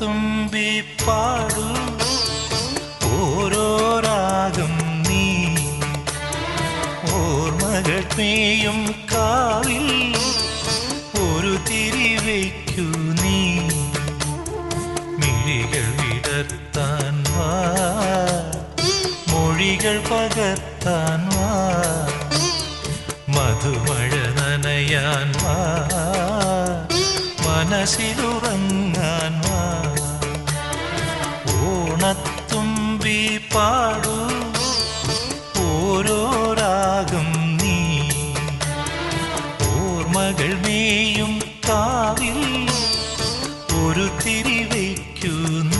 ഓണത്തുമ്പി പാടൂ ഓരോ നീ. ഓർമ്മകൾ പെയ്യും കാവിൽ. ഒരു തിരി വയ്ക്കൂ നീ. മിഴികൾ വിടർത്താൻ വാ. മൊഴികൾ പകർത്താൻ വാ. മധുമഴ നനയാൻ വാ. മനസ്സിലുറങ്ങാൻ വാ. പാടൂ. ഓരോ രാഗം നീ. ഓർമ്മകൾ മേയും കാവിൽ. ഒരു തിരി വയ്ക്കൂ നീ